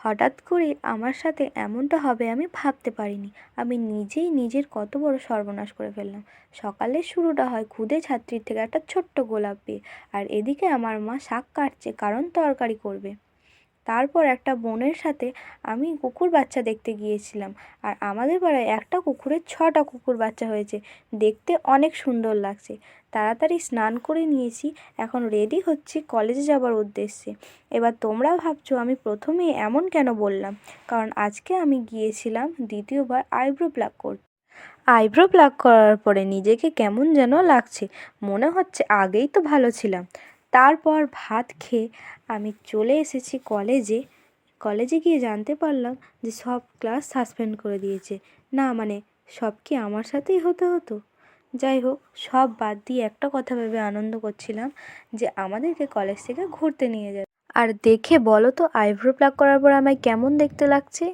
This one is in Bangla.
হঠাৎ করে আমার সাথে এমনটা হবে আমি ভাবতে পারিনি। আমি নিজেই নিজের কত বড় সর্বনাশ করে ফেললাম। সকালের শুরুটা হয় খুদে ছাত্রীর থেকে একটা ছোট্ট গোলাপ পেয়ে আর এদিকে আমার মা শাক কাটছে, কারণ তরকারি করবে। তারপর একটা বোনের সাথে আমি কুকুর বাচ্চা দেখতে গিয়েছিলাম। আর আমাদের পাড়ায় একটা কুকুরের ছটা কুকুর বাচ্চা হয়েছে। দেখতে অনেক সুন্দর লাগছে। তাড়াতাড়ি স্নান করে নিয়েছি। এখন রেডি হচ্ছি কলেজে যাবার উদ্দেশ্যে। এবার তোমরা ভাবছ আমি প্রথমেই এমন কেন বললাম? কারণ আজকে আমি গিয়েছিলাম দ্বিতীয়বার আইব্রো প্লাক করতে আইব্রো প্লাক করার পরে নিজেকে কেমন যেন লাগছে। মনে হচ্ছে আগেই তো ভালো ছিলাম। তারপর ভাত খেয়ে আমি চলে এসেছি কলেজে। কলেজে গিয়ে জানতে পারলাম যে সব ক্লাস সাসপেন্ড করে দিয়েছে। না মানে সব কি আমার সাথেই হতে হতো? যাই হোক, সব বাদ দিয়ে একটা কথা ভেবে আনন্দ করছিলাম যে আমাদেরকে কলেজ থেকে ঘুরতে নিয়ে যাবে। আর দেখে বলো তো আইব্রো প্লাক করার পর আমায় কেমন দেখতে লাগছে?